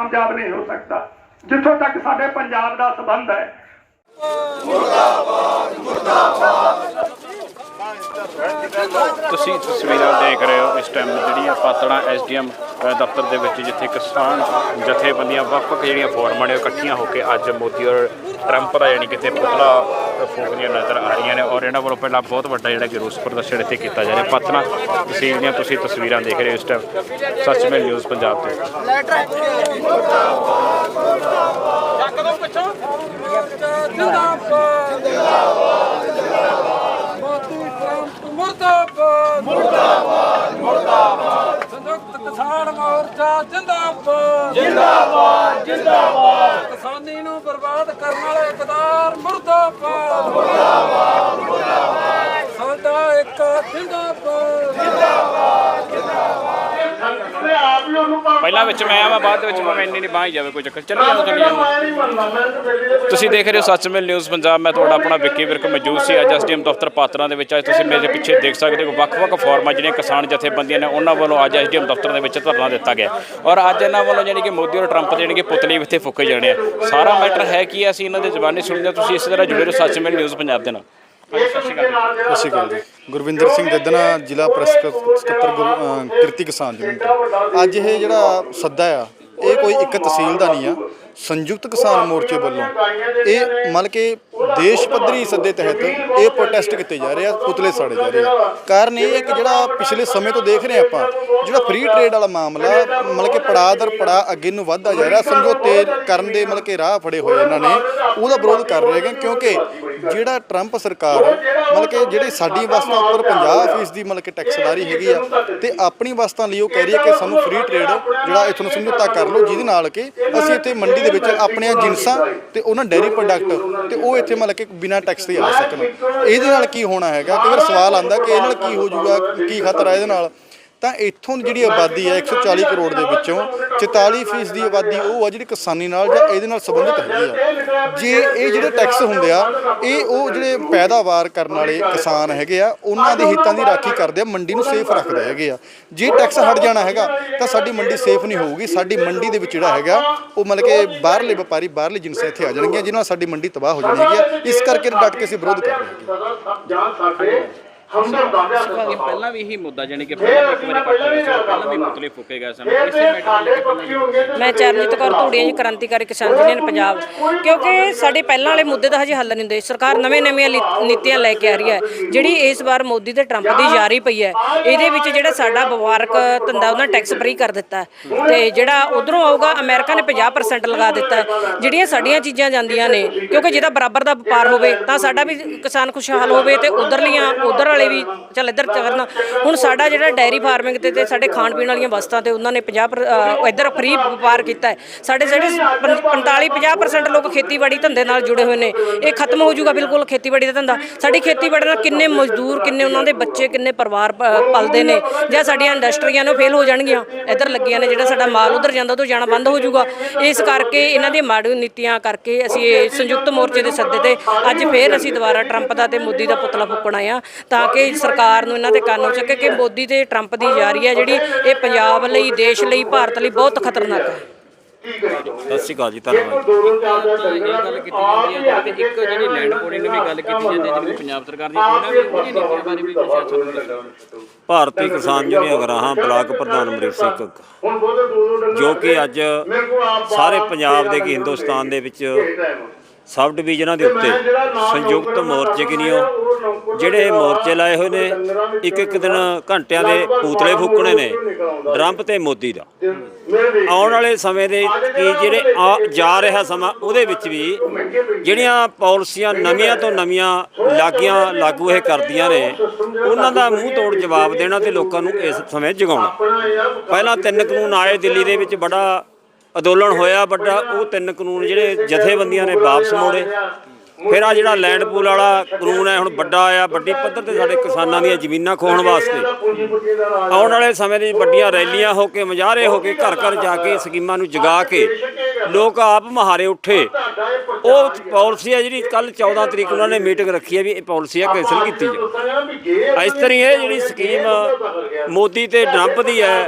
ਕਾਮਯਾਬ ਨਹੀਂ ਹੋ ਸਕਦਾ। ਜਿੱਥੋਂ ਤੱਕ ਸਾਡੇ ਪੰਜਾਬ ਦਾ ਸੰਬੰਧ ਹੈ। ਤੁਸੀਂ ਤਸਵੀਰਾਂ ਦੇਖ ਰਹੇ ਹੋ ਇਸ ਟਾਈਮ ਜਿਹੜੀਆਂ ਪਾਤੜਾ ਐਸਡੀਐਮ ਦਫ਼ਤਰ ਦੇ ਵਿੱਚ ਜਿੱਥੇ ਕਿਸਾਨ ਜਥੇਬੰਦੀਆਂ ਵੱਖ-ਵੱਖ ਜਿਹੜੀਆਂ ਫੋਰਮਾਂ ਨੇ ਉਹ ਇਕੱਠੀਆਂ ਹੋ ਕੇ ਅੱਜ ਮੋਦੀ ਔਰ ਟਰੰਪ ਦਾ ਯਾਨੀ ਕਿਤੇ ਪੁਤਲਾ ਫੂਕਦੀਆਂ ਨਜ਼ਰ ਆ ਰਹੀਆਂ ਨੇ ਔਰ ਇਹਨਾਂ ਵੱਲੋਂ ਪਹਿਲਾਂ ਬਹੁਤ ਵੱਡਾ ਜਿਹੜਾ ਕਿ ਰੋਸ ਪ੍ਰਦਰਸ਼ਨ ਇੱਥੇ ਕੀਤਾ ਜਾ ਰਿਹਾ। ਪਾਤੜਾ, ਤਹਿਸੀਲ ਦੀਆਂ ਤੁਸੀਂ ਤਸਵੀਰਾਂ ਦੇਖ ਰਹੇ ਹੋ ਇਸ ਟਾਈਮ ਸੱਚਮੇਲ ਨਿਊਜ਼ ਪੰਜਾਬ ਤੋਂ। ਜਿੰਦਾਬਾਦ ਜਿੰਦਾਬਾਦ ਮੋਦੀ ਟਰੰਪ ਮੁਰਦਾਬਾਦ ਮੁਰਦਾਬਾਦ ਮੁਰਦਾਬਾਦ ਸੰਯੁਕਤ ਕਿਸਾਨ ਮੋਰਚਾ ਜਿੰਦਾਬਾਦ। ਜਿੰਦਾਬਾਦ ਜਿੰਦਾਬਾਦ। ਕਿਸਾਨੀ ਨੂੰ ਬਰਬਾਦ ਕਰਨ ਵਾਲੇ ਇਕਦਾਰ ਮੁਰਦਾਬਾਦ ਮੁਰਦਾਬਾਦ ਮੁਰਦਾਬਾਦ ਸਾਡਾ ਇੱਕ ਜਿੰਦਾਬਾਦ ਪਹਿਲਾਂ ਵਿੱਚ ਮੈਂ ਆਵਾਂ, ਬਾਅਦ ਦੇ ਵਿੱਚ ਮੈਂ ਇੰਨੀ ਨਹੀਂ ਬਾਹੀ ਜਾਵੇ, ਕੋਈ ਚੱਕਰ ਚੱਲੀ ਜਾਂਦਾ ਚੱਲੀ ਜਾਂਦਾ ਤੁਸੀਂ ਦੇਖ ਰਹੇ ਹੋ ਸੱਚ ਸੱਚਮੇਲ ਨਿਊਜ਼ ਪੰਜਾਬ, ਮੈਂ ਤੁਹਾਡਾ ਆਪਣਾ ਵਿੱਕੀ ਵਿਰਕ ਮੌਜੂਦ ਸੀ। ਅੱਜ ਐਸਡੀਐਮ ਦਫ਼ਤਰ ਪਾਤਰਾਂ ਦੇ ਵਿੱਚ ਅੱਜ ਤੁਸੀਂ ਮੇਰੇ ਪਿੱਛੇ ਦੇਖ ਸਕਦੇ ਹੋ ਵੱਖ-ਵੱਖ ਫੋਰਮਾਂ ਜਿਹੜੀਆਂ ਕਿਸਾਨ ਜਥੇਬੰਦੀਆਂ ਨੇ, ਉਹਨਾਂ ਵੱਲੋਂ ਅੱਜ ਐਸਡੀਐਮ ਦਫ਼ਤਰ ਦੇ ਵਿੱਚ ਧਰਨਾ ਦਿੱਤਾ ਗਿਆ। ਔਰ ਅੱਜ ਇਹਨਾਂ ਵੱਲੋਂ ਜਿਹੜੀ ਕਿ ਮੋਦੀ ਔਰ ਟਰੰਪ ਦੇ ਜਿਹੜੀ ਕਿ ਪੁਤਲੇ ਇੱਥੇ ਫੁੱਕੇ ਜਾਣੇ ਆ। ਸਾਰਾ ਮੈਟਰ ਹੈ ਕਿ ਅਸੀਂ ਇਹਨਾਂ ਦੇ ਜ਼ਬਾਨੀ ਸੁਣਦੇ ਤੁਸੀਂ ਇਸੇ ਤਰ੍ਹਾਂ ਜੁੜੇ ਰਹੋ ਸੱਚਮੇਲ ਨਿਊਜ਼ ਪੰਜਾਬ ਦੇ ਨਾਲ। ਹਾਂਜੀ, ਸਤਿ ਸ਼੍ਰੀ ਅਕਾਲ ਜੀ। ਸਤਿ ਸ਼੍ਰੀ ਅਕਾਲ ਜੀ। ਗੁਰਵਿੰਦਰ ਸਿੰਘ ਦੱਦਨਾ ਜ਼ਿਲ੍ਹਾ ਪ੍ਰੈਸ ਕ- ਸਕੱਤਰ ਗੁਰ- ਅਹ ਕਿਰਤੀ ਕਿਸਾਨ ਯੂਨੀਅਨ ਅੱਜ ਇਹ ਜਿਹੜਾ ਸੱਦਾ ਆ ਇਹ ਕੋਈ ਇੱਕ ਤਹਿਸੀਲ ਦਾ ਨਹੀਂ ਆ। ਸੰਯੁਕਤ ਕਿਸਾਨ ਮੋਰਚੇ ਵੱਲੋਂ ਇਹ ਮਤਲਬ ਕਿ ਦੇਸ਼ ਪੱਧਰੀ ਸੱਦੇ ਤਹਿਤ ਇਹ ਪ੍ਰੋਟੈਸਟ ਕੀਤੇ ਜਾ ਰਹੇ ਆ ਪੁਤਲੇ ਸਾੜੇ ਜਾ ਰਹੇ ਆ। ਕਾਰਨ ਇਹ ਹੈ ਕਿ ਜਿਹੜਾ ਪਿਛਲੇ ਸਮੇਂ ਤੋਂ ਦੇਖ ਰਹੇ ਆਪਾਂ ਜਿਹੜਾ ਫ੍ਰੀ ਟ੍ਰੇਡ ਵਾਲਾ ਮਾਮਲਾ ਮਤਲਬ ਕਿ ਪੜਾਅ ਦਰ ਪੜਾਅ ਅੱਗੇ ਨੂੰ ਵੱਧਦਾ ਜਾ ਰਿਹਾ ਸਮਝੌਤੇ ਕਰਨ ਦੇ ਮਤਲਬ ਕਿ ਰਾਹ ਫੜੇ ਹੋਏ ਇਹਨਾਂ ਨੇ ਉਹਦਾ ਵਿਰੋਧ ਕਰ ਰਹੇ ਹੈਗੇ ਕਿਉਂਕਿ ਜਿਹੜਾ ਟਰੰਪ ਸਰਕਾਰ ਮਤਲਬ ਕਿ ਜਿਹੜੀ ਸਾਡੀ ਵਸਤਾਂ ਉੱਪਰ 50% ਦੀ ਮਤਲਬ ਕਿ ਟੈਕਸਦਾਰੀ ਹੈਗੀ ਆ ਤੇ ਆਪਣੀ ਵਸਤਾਂ ਲਈ ਉਹ ਕਹਿ ਰਹੀ ਹੈ ਕਿ ਸਾਨੂੰ ਫ੍ਰੀ ਟ੍ਰੇਡ ਜਿਹੜਾ ਇੱਥੋਂ ਸਮਝੌਤਾ ਕਰ ਲਓ ਜਿਹਦੇ ਨਾਲ ਕਿ ਅਸੀਂ ਇੱਥੇ ਮੰਡੀ ਦੇ ਵਿੱਚ ਆਪਣੀਆਂ ਜਿੰਸਾਂ ਤੇ ਉਹਨਾਂ ਡੈਰੀ ਪ੍ਰੋਡਕਟ ਤੇ ਉਹ ਇੱਥੇ ਮਤਲਬ ਕਿ ਬਿਨਾਂ ਟੈਕਸ ਦੇ ਆ ਸਕਣ। ਇਹਦੇ ਨਾਲ ਕੀ ਹੋਣਾ ਹੈਗਾ? ਕਈ ਵਾਰ ਸਵਾਲ ਆਉਂਦਾ ਕਿ ਇਹ ਨਾਲ ਕੀ ਹੋ ਜਾਊਗਾ, ਕੀ ਖਤਰਾ ਇਹਦੇ ਨਾਲ? ਤਾਂ ਇੱਥੋਂ ਦੀ ਜਿਹੜੀ ਆਬਾਦੀ ਹੈ 140 ਕਰੋੜ ਦੇ ਵਿੱਚੋਂ 44% ਦੀ ਆਬਾਦੀ ਉਹ ਆ ਜਿਹੜੀ ਕਿਸਾਨੀ ਨਾਲ ਜਾਂ ਇਹਦੇ ਨਾਲ ਸੰਬੰਧਿਤ ਹੈਗੀ ਆ। ਜੇ ਇਹ ਜਿਹੜੇ ਟੈਕਸ ਹੁੰਦੇ ਆ, ਇਹ ਉਹ ਜਿਹੜੇ ਪੈਦਾਵਾਰ ਕਰਨ ਵਾਲੇ ਕਿਸਾਨ ਹੈਗੇ ਆ, ਉਹਨਾਂ ਦੇ ਹਿੱਤਾਂ ਦੀ ਰਾਖੀ ਕਰਦੇ ਆ, ਮੰਡੀ ਨੂੰ ਸੇਫ ਰੱਖਦੇ ਹੈਗੇ ਆ। ਜੇ ਟੈਕਸ ਹਟ ਜਾਣਾ ਹੈਗਾ, ਤਾਂ ਸਾਡੀ ਮੰਡੀ ਸੇਫ ਨਹੀਂ ਹੋਊਗੀ। ਸਾਡੀ ਮੰਡੀ ਦੇ ਵਿੱਚ ਜਿਹੜਾ ਹੈਗਾ, ਉਹ ਮਤਲਬ ਕਿ ਬਾਹਰਲੇ ਵਪਾਰੀ, ਬਾਹਰਲੇ ਜਿਨਸਾਂ ਇੱਥੇ ਆ ਜਾਣਗੀਆਂ, ਜਿਨ੍ਹਾਂ ਨਾਲ ਸਾਡੀ ਮੰਡੀ ਤਬਾਹ ਹੋ ਜਾਣੀ ਹੈਗੀ ਆ। ਇਸ ਕਰਕੇ ਡਟ ਕੇ ਅਸੀਂ ਵਿਰੋਧ ਕਰ ਰਹੇ ਹਾਂ ਜਾਂ ਸਾਡੇ ਹਮਦਰਦਾਂ ਇਹ ਪਹਿਲਾਂ ਵੀ ਇਹੀ ਮੁੱਦਾ ਜਾਨੀ ਕਿ ਪਹਿਲਾਂ ਵੀ ਇੱਕ ਵਾਰੀ ਕੱਟ ਹੋਇਆ ਸੀ ਪਹਿਲਾਂ ਵੀ ਪੁਤਲੇ ਫੁੱਕੇ ਗਏ ਸਨ। ਇਸੇ ਮੈਟਰ ਨੂੰ ਲੈ ਕੇ ਪਹਿਲਾਂ ਵੀ ਮੈਂ ਚਰਨਜੀਤ ਕੌਰ ਧੂੜੀਆਂ ਜੀ ਕ੍ਰਾਂਤੀਕਾਰੀ ਕਿਸਾਨ ਯੂਨੀਅਨ ਪੰਜਾਬ ਕਿਉਂਕਿ ਸਾਡੇ ਪਹਿਲਾਂ ਵਾਲੇ ਮੁੱਦੇ ਦਾ ਹਜੇ ਹੱਲ ਨਹੀਂ ਹੁੰਦੇ। ਸਰਕਾਰ ਨਵੇਂ ਨਵੀਆਂ ਲੀ- ਨੀਤੀਆਂ ਲੈ ਕੇ ਆ ਰਹੀ ਹੈ। ਜਿਹੜੀ ਇਸ ਵਾਰ ਮੋਦੀ ਤੇ ਟਰੰਪ ਦੀ ਜਾਰੀ ਪਈ ਹੈ ਇਹਦੇ ਵਿੱਚ ਜਿਹੜਾ ਸਾਡਾ ਵਪਾਰਕ ਧੰਦਾ ਉਹਨਾਂ ਟੈਕਸ ਫ੍ਰੀ ਕਰ ਦਿੱਤਾ। ਤੇ ਜਿਹੜਾ ਉਧਰੋਂ ਆਊਗਾ ਅਮਰੀਕਾ ਨੇ 50% ਲਗਾ ਦਿੱਤਾ। ਜਿਹੜੀਆਂ ਸਾਡੀਆਂ ਚੀਜ਼ਾਂ ਜਾਂਦੀਆਂ ਨੇ ਕਿਉਂਕਿ ਜਿਹਦਾ ਬਰਾਬਰ ਦਾ ਵਪਾਰ ਹੋਵੇ ਤਾਂ ਸਾਡਾ ਵੀ ਕਿਸਾਨ ਖੁਸ਼ਹਾਲ ਹੋਵੇ ਤੇ ਉਧਰਲੀਆਂ ਉਧਰ ਵਾਲੇ ਵੀ ਚੱਲ ਇੱਧਰ ਚੱਲਣ ਹੁਣ ਸਾਡਾ ਜਿਹੜਾ ਡੈਰੀ ਫਾਰਮਿੰਗ ਤੇ ਤੇ ਸਾਡੇ ਖਾਣ ਪੀਣ ਵਾਲੀਆਂ ਵਸਤਾਂ ਤੇ ਉਹਨਾਂ ਨੇ 50 ਪਰ- ਅਹ ਇੱਧਰ ਫ੍ਰੀ ਵਪਾਰ ਕੀਤਾ ਹੈ। ਸਾਡੇ ਜਿਹੜੇ 45 50% ਲੋਕ ਖੇਤੀਬਾੜੀ ਧੰਦੇ ਨਾਲ ਜੁੜੇ ਹੋਏ ਨੇ। ਇਹ ਖਤਮ ਹੋ ਜਾਊਗਾ ਬਿਲਕੁਲ ਖੇਤੀਬਾੜੀ ਦਾ ਧੰਦਾ। ਸਾਡੀ ਖੇਤੀਬਾੜੀ ਨਾਲ ਕਿੰਨੇ ਮਜ਼ਦੂਰ, ਕਿੰਨੇ ਉਹਨਾਂ ਦੇ ਬੱਚੇ, ਕਿੰਨੇ ਪਰਿਵਾਰ ਪ- ਪਲਦੇ ਨੇ। ਜਾਂ ਸਾਡੀਆਂ ਇੰਡਸਟਰੀਆਂ ਨੇ ਫੇਲ ਹੋ ਜਾਣਗੀਆਂ। ਇੱਧਰ ਲੱਗੀਆਂ ਨੇ ਜਿਹੜਾ ਸਾਡਾ ਮਾਲ ਉਧਰ ਜਾਂਦਾ, ਉਧਰ ਜਾਣਾ ਬੰਦ ਹੋ ਜਾਊਗਾ। ਇਸ ਕਰਕੇ ਇਹਨਾਂ ਦੀਆਂ ਮਾੜੀ ਨੀਤੀਆਂ ਕਰਕੇ ਅਸੀਂ ਇਹ ਸੰਯੁਕਤ ਮੋਰਚੇ ਦੇ ਸੱਦੇ ਤੇ ਅੱਜ ਫੇਰ ਅਸੀਂ ਦੁਬਾਰਾ ਟਰੰਪ ਦਾ ਤੇ ਮੋਦੀ ਦਾ ਪੁਤਲਾ ਫੂਕਣ ਆਏ ਆ ਤਾਂ ਕਿ ਸਰਕਾਰ ਨੂੰ ਇਹਨਾਂ ਤੇ ਕੰਨ ਹੋ ਸਕੇ ਕਿ ਮੋਦੀ ਤੇ ਟਰੰਪ ਦੀ ਜਾਰੀ ਹੈ ਜਿਹੜੀ ਇਹ ਪੰਜਾਬ ਲਈ, ਦੇਸ਼ ਲਈ, ਭਾਰਤ ਲਈ ਬਹੁਤ ਖਤਰਨਾਕ ਹੈ। ਸਤਿ ਸ਼੍ਰੀ ਅਕਾਲ ਜੀ, ਧੰਨਵਾਦ। ਇਹ ਗੱਲ ਕੀਤੀ ਜਾਂਦੀ ਹੈ ਤੇ ਇੱਕ ਜਿਹੜੀ ਲੈਂਡ ਪੋਲਿੰਗ ਦੀ ਵੀ ਗੱਲ ਕੀਤੀ ਜਾਂਦੀ ਹੈ ਜਿਹੜੀ ਪੰਜਾਬ ਸਰਕਾਰ ਦੀ ਉਹਨਾਂ ਵੀ ਉਹਦੀ ਨੀਤੀਆਂ ਬਾਰੇ ਵੀ ਕੁਝ ਸਾਨੂੰ ਭਾਰਤੀ ਕਿਸਾਨ ਯੂਨੀਅਨ ਗਰਾਹਾਂ ਬਲਾਕ ਪ੍ਰਧਾਨ ਅਮਰੀਕ ਸਿੰਘ ਜੋ ਕਿ ਅੱਜ ਸਾਰੇ ਪੰਜਾਬ ਦੇ ਕਿ ਹਿੰਦੁਸਤਾਨ ਦੇ ਵਿੱਚ ਸਬ ਡਿਵੀਜ਼ਨਾਂ ਦੇ ਉੱਤੇ ਸੰਯੁਕਤ ਮੋਰਚੇ ਕਿਨੀਓ ਜਿਹੜੇ ਇਹ ਮੋਰਚੇ ਲਾਏ ਹੋਏ ਨੇ, ਇੱਕ ਇੱਕ ਦਿਨ ਘੰਟਿਆਂ ਦੇ ਪੂਤਲੇ ਫੂਕਣੇ ਨੇ ਡਰੰਪ ਤੇ ਮੋਦੀ ਦਾ। ਆਉਣ ਵਾਲੇ ਸਮੇਂ ਦੇ ਕੀ ਜਿਹੜੇ ਆ ਜਾ ਰਿਹਾ ਸਮਾਂ, ਉਹਦੇ ਵਿੱਚ ਵੀ ਜਿਹੜੀਆਂ ਪਾਲਿਸੀਆਂ ਨਵੀਆਂ ਤੋਂ ਨਵੀਆਂ ਲਾਗੀਆਂ ਲਾਗੂ ਇਹ ਕਰਦੀਆਂ ਨੇ, ਉਹਨਾਂ ਦਾ ਮੂੰਹ ਤੋੜ ਜਵਾਬ ਦੇਣਾ ਤੇ ਲੋਕਾਂ ਨੂੰ ਇਸ ਸਮੇਂ ਜਗਾਉਣਾ। ਪਹਿਲਾਂ ਤਿੰਨ ਕਾਨੂੰਨ ਆਏ, ਦਿੱਲੀ ਦੇ ਵਿੱਚ ਬੜਾ ਅੰਦੋਲਨ ਹੋਇਆ ਵੱਡਾ, ਉਹ ਤਿੰਨ ਕਾਨੂੰਨ ਜਿਹੜੇ ਜਥੇਬੰਦੀਆਂ ਨੇ ਵਾਪਸ ਮੋੜੇ। ਫਿਰ ਆ ਜਿਹੜਾ ਲੈਂਡ ਪੂਲ ਵਾਲਾ ਕਾਨੂੰਨ ਹੈ, ਹੁਣ ਵੱਡਾ ਆਇਆ ਵੱਡੀ ਪੱਧਰ ਤੇ ਸਾਡੇ ਕਿਸਾਨਾਂ ਦੀਆਂ ਜ਼ਮੀਨਾਂ ਖੋਹਣ ਵਾਸਤੇ। ਆਉਣ ਵਾਲੇ ਸਮੇਂ ਦੇ ਵੱਡੀਆਂ ਰੈਲੀਆਂ ਹੋ ਕੇ ਮੁਜ਼ਾਹਰੇ ਹੋ ਕੇ ਘਰ ਘਰ ਜਾ ਕੇ ਸਕੀਮਾਂ ਨੂੰ ਜਗਾ ਕੇ ਲੋਕ ਆਪ ਮਹਾਰੇ ਉੱਠੇ। ਉਹ ਪਾਲਿਸੀ ਹੈ ਜਿਹੜੀ ਕੱਲ 14 ਤਰੀਕ ਉਹਨਾਂ ਨੇ ਮੀਟਿੰਗ ਰੱਖੀ ਹੈ ਵੀ ਇਹ ਪਾਲਿਸੀ ਹੈ ਕੈਂਸਲ ਕੀਤੀ ਜਾਵੇ। ਇਸ ਤਰ੍ਹਾਂ ਇਹ ਜਿਹੜੀ ਸਕੀਮ ਮੋਦੀ ਤੇ ਟਰੰਪ ਦੀ ਹੈ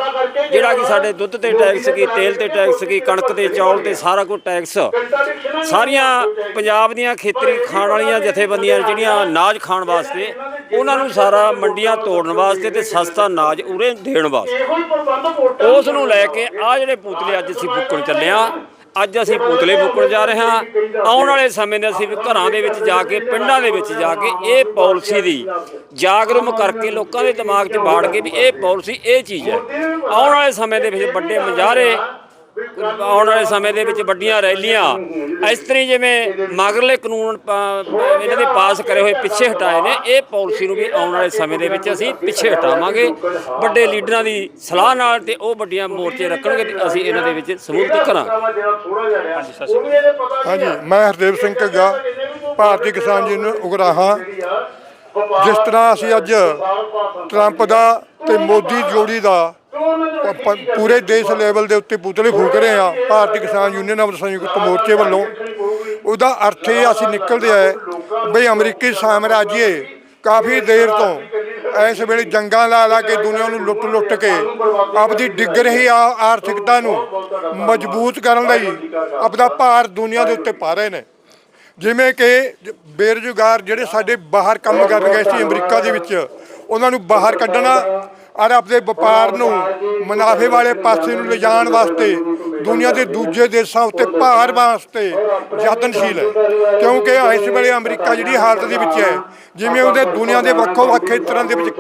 ਜਿਹੜਾ ਕਿ ਸਾਡੇ ਦੁੱਧ ਤੇ ਟੈਕਸ ਕੀ ਤੇਲ ਤੇ ਟੈਕਸ ਕੀ ਕਣਕ ਤੇ ਚੌਲ ਤੇ ਸਾਰਾ ਕੁਝ ਟੈਕਸ ਸਾਰੀਆਂ ਪੰਜਾਬ ਦੀਆਂ ਖੇਤਰੀ ਖਾਣ ਵਾਲੀਆਂ ਜਥੇਬੰਦੀਆਂ ਜਿਹੜੀਆਂ ਅਨਾਜ ਖਾਣ ਵਾਸਤੇ ਉਹਨਾਂ ਨੂੰ ਸਾਰਾ ਮੰਡੀਆਂ ਤੋੜਨ ਵਾਸਤੇ ਤੇ ਸਸਤਾ ਅਨਾਜ ਉਰੇ ਦੇਣ ਵਾਸਤੇ। ਉਸ ਨੂੰ ਲੈ ਕੇ ਆ ਜਿਹੜੇ ਪੁਤਲੇ ਅੱਜ ਅਸੀਂ ਫੂਕਣ ਚੱਲੇ ਹਾਂ ਅੱਜ ਅਸੀਂ ਪੁਤਲੇ ਫੂਕਣ ਜਾ ਰਹੇ ਹਾਂ। ਆਉਣ ਵਾਲੇ ਸਮੇਂ ਦੇ ਅਸੀਂ ਵੀ ਘਰਾਂ ਦੇ ਵਿੱਚ ਜਾ ਕੇ, ਪਿੰਡਾਂ ਦੇ ਵਿੱਚ ਜਾ ਕੇ ਇਹ ਪਾਲਿਸੀ ਦੀ ਜਾਗਰੂਕ ਕਰਕੇ ਲੋਕਾਂ ਦੇ ਦਿਮਾਗ 'ਚ ਬਾੜ ਕੇ ਵੀ ਇਹ ਪਾਲਿਸੀ ਇਹ ਚੀਜ਼ ਹੈ। ਆਉਣ ਵਾਲੇ ਸਮੇਂ ਦੇ ਵਿੱਚ ਵੱਡੇ ਮੁਜ਼ਾਹਰੇ ਆਉਣ ਵਾਲੇ ਸਮੇਂ ਦੇ ਵਿੱਚ ਵੱਡੀਆਂ ਰੈਲੀਆਂ। ਇਸ ਤਰ੍ਹਾਂ ਜਿਵੇਂ ਮਗਰਲੇ ਕਾਨੂੰਨ ਇਹਨਾਂ ਦੇ ਪਾਸ ਕਰੇ ਹੋਏ ਪਿੱਛੇ ਹਟਾਏ ਨੇ, ਇਹ ਪਾਲਿਸੀ ਨੂੰ ਵੀ ਆਉਣ ਵਾਲੇ ਸਮੇਂ ਦੇ ਵਿੱਚ ਅਸੀਂ ਪਿੱਛੇ ਹਟਾਵਾਂਗੇ। ਵੱਡੇ ਲੀਡਰਾਂ ਦੀ ਸਲਾਹ ਨਾਲ ਤੇ ਉਹ ਵੱਡੀਆਂ ਮੋਰਚੇ ਰੱਖਣਗੇ ਤੇ ਅਸੀਂ ਇਹਨਾਂ ਦੇ ਵਿੱਚ ਸਮੂਲਿਤ ਕਰਾਂਗੇ ਹਾਂਜੀ, ਮੈਂ ਹਰਦੇਵ ਸਿੰਘ ਘੱਗਾ, ਭਾਰਤੀ ਕਿਸਾਨ ਯੂਨੀਅਨ ਉਗਰਾਹਾਂ। ਜਿਸ ਤਰ੍ਹਾਂ ਅਸੀਂ ਅੱਜ ਟਰੰਪ ਦਾ ਤੇ ਮੋਦੀ ਜੋੜੀ ਦਾ ਪ- ਪੂਰੇ ਦੇਸ਼ ਲੈਵਲ ਦੇ ਉੱਤੇ ਪੁਤਲੇ ਫੂਕ ਰਹੇ ਆ ਭਾਰਤੀ ਕਿਸਾਨ ਯੂਨੀਅਨ ਆਫ ਸੰਯੁਕਤ ਮੋਰਚੇ ਵੱਲੋਂ। ਉਹਦਾ ਅਰਥ ਇਹ ਅਸੀਂ ਨਿਕਲਦੇ ਆ ਬਈ ਅਮਰੀਕੀ ਸਾਮਰਾਜੀਏ ਕਾਫੀ ਦੇਰ ਤੋਂ ਇਸ ਵੇਲੇ ਜੰਗਾਂ ਲਾ ਲਾ ਕੇ ਦੁਨੀਆ ਨੂੰ ਲੁੱਟ ਲੁੱਟ ਕੇ ਆਪਦੀ ਡਿੱਗ ਰਹੀ ਆ ਆਰਥਿਕਤਾ ਨੂੰ ਮਜ਼ਬੂਤ ਕਰਨ ਲਈ ਆਪਦਾ ਭਾਰ ਦੁਨੀਆ ਦੇ ਉੱਤੇ ਪਾ ਰਹੇ ਨੇ। ਜਿਵੇਂ ਕਿ ਬੇਰੁਜ਼ਗਾਰ ਜਿਹੜੇ ਸਾਡੇ ਬਾਹਰ ਕੰਮ ਕਰਨ ਗਏ ਸੀ ਅਮਰੀਕਾ ਦੇ ਵਿੱਚ, ਉਹਨਾਂ ਨੂੰ ਬਾਹਰ ਕੱਢਣਾ ਔਰ ਆਪਣੇ ਵਪਾਰ ਨੂੰ ਮੁਨਾਫੇ ਵਾਲੇ ਪਾਸੇ ਨੂੰ ਲਿਜਾਣ ਵਾਸਤੇ ਦੁਨੀਆ ਦੇ ਦੂਜੇ ਦੇਸ਼ਾਂ ਉੱਤੇ ਭਾਰ ਵਾਸਤੇ ਯਤਨਸ਼ੀਲ ਹੈ। ਕਿਉਂਕਿ ਇਸ ਵੇਲੇ ਅਮਰੀਕਾ ਜਿਹੜੀ ਹਾਲਤ ਦੇ ਵਿੱਚ ਹੈ, ਜਿਵੇਂ ਉਹਦੇ ਦੁਨੀਆ ਦੇ ਵੱਖੋ ਵੱਖ ਖੇਤਰਾਂ ਦੇ ਵਿੱਚ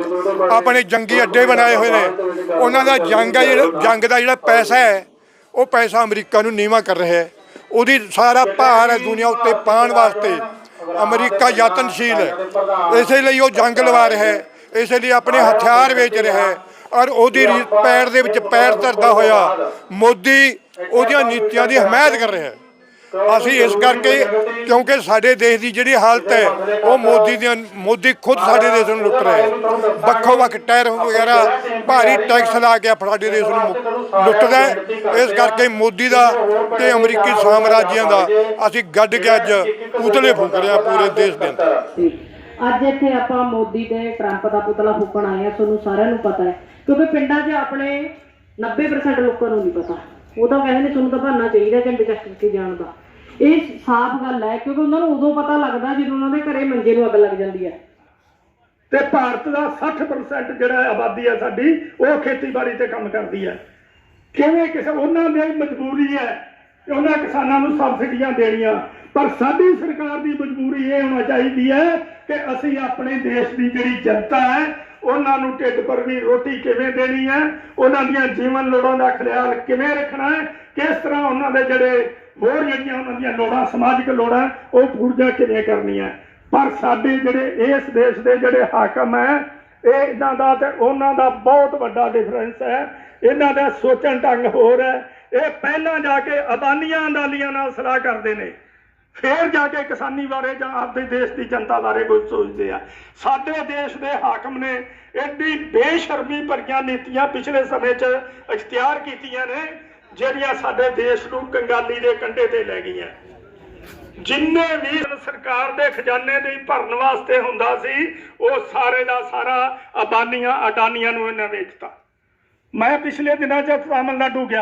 ਆਪਣੇ ਜੰਗੀ ਅੱਡੇ ਬਣਾਏ ਹੋਏ ਨੇ, ਉਹਨਾਂ ਦਾ ਜੰਗ ਹੈ ਜਿਹੜਾ, ਜੰਗ ਦਾ ਜਿਹੜਾ ਪੈਸਾ ਹੈ, ਉਹ ਪੈਸਾ ਅਮਰੀਕਾ ਨੂੰ ਨੀਵਾ ਕਰ ਰਿਹਾ ਹੈ। ਉਹਦੀ ਸਾਰਾ ਭਾਰ ਹੈ ਦੁਨੀਆ ਉੱਤੇ ਪਾਉਣ ਵਾਸਤੇ। ਅਮਰੀਕਾ ਯਤਨਸ਼ੀਲ ਹੈ। ਇਸੇ ਲਈ ਉਹ ਜੰਗ ਲਵਾ ਰਿਹਾ ਹੈ। ਇਸ ਲਈ ਆਪਣੇ ਹਥਿਆਰ ਵੇਚ ਰਿਹਾ ਹੈ ਔਰ ਉਹਦੀ ਪੈਰ ਦੇ ਵਿੱਚ ਪੈਰ ਧਰਦਾ ਹੋਇਆ ਮੋਦੀ ਉਹਦੀਆਂ ਨੀਤੀਆਂ ਦੀ ਹਮਾਇਤ ਕਰ ਰਿਹਾ ਹੈ। ਅਸੀਂ ਇਸ ਕਰਕੇ ਕਿਉਂਕਿ ਸਾਡੇ ਦੇਸ਼ ਦੀ ਜਿਹੜੀ ਹਾਲਤ ਹੈ, ਉਹ ਮੋਦੀ ਦੀਆਂ ਮੋਦੀ ਖੁਦ ਸਾਡੇ ਦੇਸ਼ ਨੂੰ ਲੁੱਟ ਰਿਹਾ ਹੈ। ਵੱਖੋ ਵੱਖ ਟੈਰ ਵਗੈਰਾ, ਭਾਰੀ ਟੈਕਸ ਲਾ ਕੇ ਸਾਡੇ ਦੇਸ਼ ਨੂੰ ਲੁੱਟਦਾ ਇਸ ਕਰਕੇ ਮੋਦੀ ਦਾ ਤੇ ਅਮਰੀਕੀ ਸਾਮਰਾਜੀਆਂ ਦਾ ਅਸੀਂ ਗੱਡ ਕੇ ਅੱਜ ਉਤਲੇ ਫੂਕ ਰਹੇ ਹਾਂ ਪੂਰੇ ਦੇਸ਼ ਦੇ ਅੰਦਰ। ਅੱਜ ਇੱਥੇ ਆਪਾਂ ਮੋਦੀ ਤੇ ਟਰੰਪ ਦਾ ਪੁਤਲਾ ਫੂਕਣ ਆਏ ਆ, ਤੁਹਾਨੂੰ ਸਾਰਿਆਂ ਨੂੰ ਪਤਾ ਹੈ। ਕਿਉਂਕਿ ਪਿੰਡਾਂ 'ਚ ਆਪਣੇ 90% ਲੋਕਾਂ ਨੂੰ ਨਹੀਂ ਪਤਾ। ਉਹ ਤਾਂ ਕਹਿੰਦੇ ਨੇ ਤੁਹਾਨੂੰ ਤਾਂ ਭਰਨਾ ਚਾਹੀਦਾ ਝੰਡੇ ਚੱਕ ਕੇ ਜਾਣ ਦਾ। ਇਹ ਸਾਫ਼ ਗੱਲ ਹੈ, ਕਿਉਂਕਿ ਉਹਨਾਂ ਨੂੰ ਉਦੋਂ ਪਤਾ ਲੱਗਦਾ ਜਦੋਂ ਉਹਨਾਂ ਦੇ ਘਰੇ ਮੰਜੇ ਨੂੰ ਅੱਗ ਲੱਗ ਜਾਂਦੀ ਹੈ। ਤੇ ਭਾਰਤ ਦਾ 60% ਜਿਹੜਾ ਆਬਾਦੀ ਹੈ ਸਾਡੀ, ਉਹ ਖੇਤੀਬਾੜੀ ਤੇ ਕੰਮ ਕਰਦੀ ਹੈ। ਕਿਵੇਂ ਕਿਸੇ ਉਹਨਾਂ ਦੀ ਮਜਬੂਰੀ ਹੈ ਕਿ ਉਹਨਾਂ ਕਿਸਾਨਾਂ ਨੂੰ ਸਬਸਿਡੀਆਂ ਦੇਣੀਆਂ। ਪਰ ਸਾਡੀ ਸਰਕਾਰ ਦੀ ਮਜਬੂਰੀ ਇਹ ਹੋਣਾ ਚਾਹੀਦੀ ਹੈ ਕਿ ਅਸੀਂ ਆਪਣੇ ਦੇਸ਼ ਦੀ ਜਿਹੜੀ ਜਨਤਾ ਹੈ, ਉਹਨਾਂ ਨੂੰ ਢਿੱਡ ਪਰ ਵੀ ਰੋਟੀ ਕਿਵੇਂ ਦੇਣੀ ਹੈ, ਉਹਨਾਂ ਦੀਆਂ ਜੀਵਨ ਲੋੜਾਂ ਦਾ ਖਿਆਲ ਕਿਵੇਂ ਰੱਖਣਾ ਹੈ, ਕਿਸ ਤਰ੍ਹਾਂ ਉਹਨਾਂ ਦੇ ਜਿਹੜੇ ਹੋਰ ਜਿਹੜੀਆਂ ਉਹਨਾਂ ਦੀਆਂ ਲੋੜਾਂ, ਸਮਾਜਿਕ ਲੋੜਾਂ, ਉਹ ਪੂਰੀਆਂ ਕਿਵੇਂ ਕਰਨੀਆਂ। ਪਰ ਸਾਡੇ ਜਿਹੜੇ ਇਸ ਦੇਸ਼ ਦੇ ਜਿਹੜੇ ਹਾਕਮ ਹੈ, ਇਹ ਇਹਨਾਂ ਦਾ ਤੇ ਉਹਨਾਂ ਦਾ ਬਹੁਤ ਵੱਡਾ ਡਿਫਰੈਂਸ ਹੈ। ਇਹਨਾਂ ਦਾ ਸੋਚਣ ਢੰਗ ਹੋਰ ਹੈ। ਇਹ ਪਹਿਲਾਂ ਜਾ ਕੇ ਅਬਾਨੀਆਂ ਅਦਾਲੀਆਂ ਨਾਲ ਸਲਾਹ ਕਰਦੇ ਨੇ। ਫੇਰ ਜਾ ਕੇ ਕਿਸਾਨੀ ਬਾਰੇ ਜਾਂ ਆਪਦੇ ਦੇਸ਼ ਦੀ ਜਨਤਾ ਬਾਰੇ ਕੁਝ ਸੋਚਦੇ ਆ। ਸਾਡੇ ਦੇਸ਼ ਦੇ ਹਾਕਮ ਨੇ ਐਡੀ ਬੇਸ਼ਰਮੀ ਭਰੀਆਂ ਨੀਤੀਆਂ ਪਿਛਲੇ ਸਮੇਂ 'ਚ ਇਖਤਿਆਰ ਕੀਤੀਆਂ ਨੇ, ਜਿਹੜੀਆਂ ਸਾਡੇ ਦੇਸ਼ ਨੂੰ ਕੰਗਾਲੀ ਦੇ ਕੰਢੇ ਤੇ ਲੈ ਗਈਆਂ। ਜਿੰਨੇ ਵੀ ਸਰਕਾਰ ਦੇ ਖਜ਼ਾਨੇ ਦੇ ਭਰਨ ਵਾਸਤੇ ਹੁੰਦਾ ਸੀ, ਉਹ ਸਾਰੇ ਦਾ ਸਾਰਾ ਅਬਾਨੀਆਂ ਅਡਾਨੀਆਂ ਨੂੰ ਇਹਨਾਂ ਵੇਚਤਾ ਮੈਂ ਪਿਛਲੇ ਦਿਨਾਂ 'ਚ ਤਾਮਿਲਨਾਡੂ ਗਿਆ।